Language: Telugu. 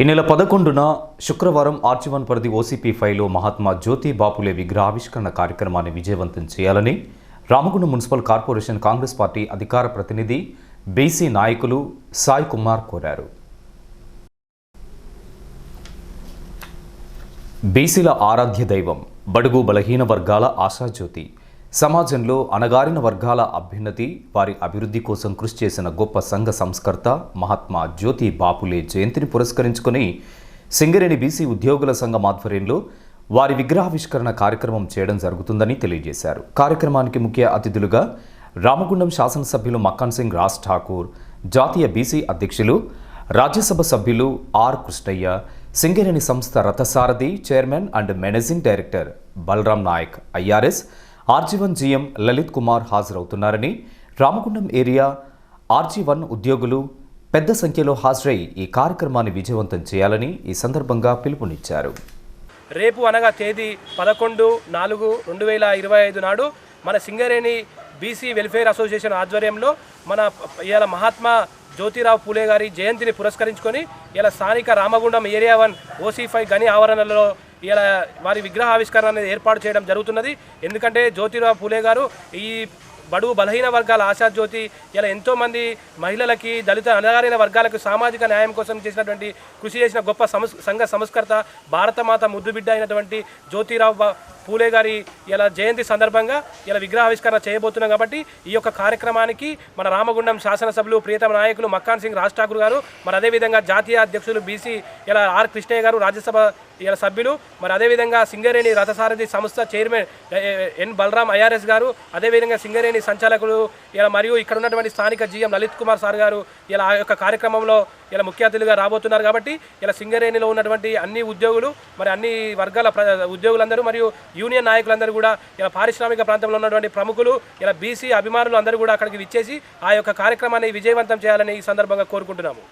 ఈ నెల పదకొండున శుక్రవారం ఆర్చివన్ పరిధి ఓసీపీ ఫైలో మహాత్మా జ్యోతి బాపులే విగ్రహావిష్కరణ కార్యక్రమాన్ని విజయవంతం చేయాలని Ramagundam municipal corporation Congress party అధికార ప్రతినిధి బీసీ నాయకులు సాయ్ కుమార్ కోరారు. బీసీల ఆరాధ్య దైవం బడుగు బలహీన వర్గాల ఆశాజ్యోతి సమాజంలో అణగారిన వర్గాల అభ్యున్నతి వారి అభివృద్ధి కోసం కృషి చేసిన గొప్ప సంఘ సంస్కర్త మహాత్మా జ్యోతి బాపులే జయంతిని పురస్కరించుకొని సింగరేణి బీసీ ఉద్యోగుల సంఘం ఆధ్వర్యంలో వారి విగ్రహావిష్కరణ కార్యక్రమం చేయడం జరుగుతుందని తెలియజేశారు. కార్యక్రమానికి ముఖ్య అతిథులుగా రామగుండం శాసనసభ్యులు మక్కాన్ సింగ్ రాజ్ ఠాకూర్ జాతీయ బీసీ అధ్యక్షులు రాజ్యసభ సభ్యులు ఆర్ కృష్ణయ్య సింగరేణి సంస్థ రథసారథి chairman and managing director Balaram Naik IRS RG one GM Lalit Kumar హాజరవుతున్నారని Ramagundam area RG one ఉద్యోగులు పెద్ద సంఖ్యలో హాజరై ఈ కార్యక్రమాన్ని విజయవంతం చేయాలని ఈ సందర్భంగా పిలుపునిచ్చారు. రేపు అనగా తేదీ పదకొండు నాలుగు రెండు వేల ఇరవై ఐదు నాడు మన సింగరేణి బీసీ వెల్ఫేర్ అసోసియేషన్ ఆధ్వర్యంలో మన ఇవాళ మహాత్మా జ్యోతిరావు పూలే గారి జయంతిని పురస్కరించుకొని ఇలా స్థానిక Ramagundam area one OC five గని ఆవరణలో ఇలా వారి విగ్రహ ఆవిష్కరణ అనేది ఏర్పాటు చేయడం జరుగుతున్నది. ఎందుకంటే జ్యోతిరావు పూలే గారు ఈ బడుగు బలహీన వర్గాల ఆశాజ్యోతి ఇలా ఎంతోమంది మహిళలకి దళిత అనగారిన వర్గాలకు సామాజిక న్యాయం కోసం చేసినటువంటి కృషి చేసిన గొప్ప సంస్ సంఘ సంస్కర్త భారతమాత ముద్దుబిడ్డ అయినటువంటి జ్యోతిరావు పూలే గారి ఇలా జయంతి సందర్భంగా ఇలా విగ్రహావిష్కరణ చేయబోతున్నాం కాబట్టి ఈ యొక్క కార్యక్రమానికి మన రామగుండం శాసనసభ్యులు ప్రియతమ నాయకులు మక్కాన్ సింగ్ రాజ్ ఠాకూర్ గారు మరి అదేవిధంగా జాతీయ అధ్యక్షులు బీసీ ఇలా ఆర్ కృష్ణయ్య గారు రాజ్యసభ ఇలా సభ్యులు. మరి అదేవిధంగా సింగరేణి రథసారథి సంస్థ చైర్మన్ ఎన్ బలరాం ఐఆర్ఎస్ గారు అదేవిధంగా సింగరేణి సంచాలకులు ఇలా మరియు ఇక్కడ ఉన్నటువంటి స్థానిక జీఎం లలిత్ కుమార్ సార్ గారు ఇలా ఆ యొక్క కార్యక్రమంలో ఇలా ముఖ్య అతిథులుగా రాబోతున్నారు కాబట్టి ఇలా సింగరేణిలో ఉన్నటువంటి అన్ని ఉద్యోగులు మరి అన్ని వర్గాల ప్ర ఉద్యోగులందరూ మరియు యూనియన్ నాయకులందరూ కూడా ఇలా పారిశ్రామిక ప్రాంతంలో ఉన్నటువంటి ప్రముఖులు ఇలా బీసీ అభిమానులు అందరూ కూడా అక్కడికి విచ్చేసి ఆ యొక్క కార్యక్రమాన్ని విజయవంతం చేయాలని ఈ సందర్భంగా కోరుకుంటున్నాము.